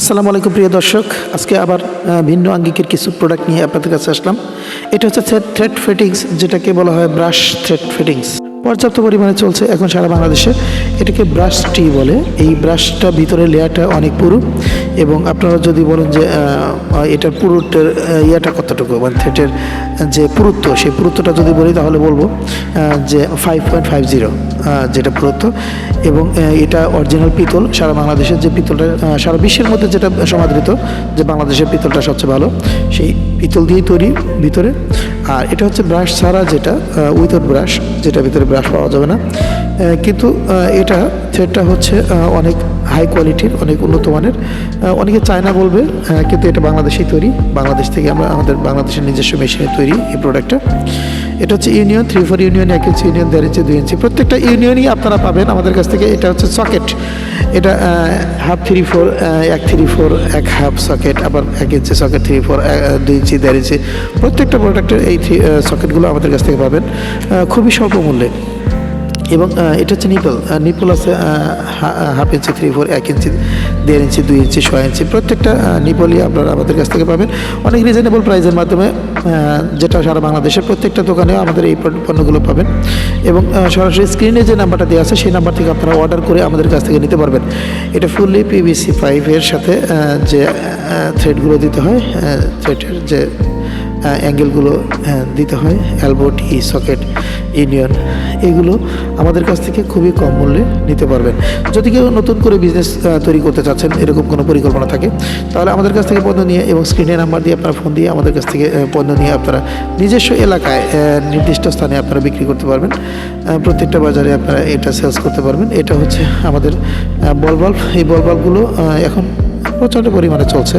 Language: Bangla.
আসসালামু আলাইকুম, প্রিয় দর্শক। আজকে আবার ভিন্ন আঙ্গিকের কিছু প্রোডাক্ট নিয়ে আপনাদের কাছে আসলাম। এটা হচ্ছে থ্রেড ফিটিংস যেটাকে বলা হয় ব্রাশ থ্রেড ফিটিংস পর্যাপ্ত পরিমাণে চলছে এখন সারা বাংলাদেশে। এটাকে ব্রাশ টি বলে। এই ব্রাশটা ভিতরে লেয়ারটা অনেক পুরু। এবং আপনারা যদি বলেন যে এটার পুরুটের ইয়েটা কতটুকু? মানে থ্রেডের যে পুরুত্ব, সেই পুরুত্বটা যদি বলি, তাহলে বলব যে ফাইভ পয়েন্ট ফাইভ জিরো যেটা পুরুত্ব এবং এটা অরিজিনাল পিতল, সারা বাংলাদেশের যে পিতলটা সারা বিশ্বের মধ্যে যেটা সমাদৃত, যে বাংলাদেশের পিতলটা সবচেয়ে ভালো, সেই পিতল দিয়েই তৈরি ভিতরে। আর এটা হচ্ছে ব্রাশ ছাড়া যেটা উইথাউট ব্রাশ যেটা ভিতরে ব্রাশ পাওয়া যাবে না। কিন্তু এটা থ্রেডটা হচ্ছে অনেক হাই কোয়ালিটির অনেক উন্নত মানের। অনেকে চায়না বলবে কিন্তু এটা বাংলাদেশেই তৈরি। বাংলাদেশ থেকে আমরা আমাদের বাংলাদেশের নিজস্ব মেশিনে তৈরি এই প্রোডাক্টটা এটা হচ্ছে ইউনিয়ন থ্রি ফোর ইউনিয়ন এক ইঞ্চি ইউনিয়ন দেড় ইঞ্চি দুই ইঞ্চি প্রত্যেকটা ইউনিয়নই আপনারা পাবেন আমাদের কাছ থেকে। এটা হচ্ছে সকেট এটা হাফ থ্রি ফোর এক থ্রি ফোর এক হাফ সকেট আবার এক ইঞ্চি সকেট থ্রি ফোর দুই ইঞ্চি দেড় ইঞ্চি প্রত্যেকটা প্রোডাক্টের এই সকেটগুলো আমাদের কাছ থেকে পাবেন। খুবই স্বল্প মূল্যে। এবং এটা হচ্ছে নিপল নিপল আছে হাফ ইঞ্চি থ্রি ফোর এক ইঞ্চি দেড় ইঞ্চি দুই ইঞ্চি ছয় ইঞ্চি প্রত্যেকটা নিপলই আপনারা আমাদের কাছ থেকে পাবেন। অনেক রিজনেবল প্রাইসের মাধ্যমে যেটা সারা বাংলাদেশের প্রত্যেকটা দোকানে আমাদের এই পণ্যগুলো পাবেন। এবং সরাসরি স্ক্রিনে যে নাম্বারটা দেওয়া আছে, সেই নাম্বার থেকে আপনারা অর্ডার করে আমাদের কাছ থেকে নিতে পারবেন। এটা ফুললি পিভিসি পাইপের সাথে যে থ্রেডগুলো দিতে হয় থ্রেডের যে অ্যাঙ্গেলগুলো দিতে হয় অ্যালবোটি সকেট ইউনিয়ন এগুলো আমাদের কাছ থেকে খুবই কম মূল্যে নিতে পারবেন। যদি কেউ নতুন করে বিজনেস তৈরি করতে চাচ্ছেন, এরকম কোনো পরিকল্পনা থাকে, তাহলে আমাদের কাছ থেকে পণ্য নিয়ে এবং স্ক্রিনে নাম্বার দিয়ে আপনারা ফোন দিয়ে আমাদের কাছ থেকে পণ্য নিয়ে আপনারা নিজস্ব এলাকায় নির্দিষ্ট স্থানে আপনারা বিক্রি করতে পারবেন। প্রত্যেকটা বাজারে আপনারা এটা সেলস করতে পারবেন। এটা হচ্ছে আমাদের বল বাল্ব এই বল বাল্বগুলো এখন প্রচণ্ড পরিমাণে চলছে।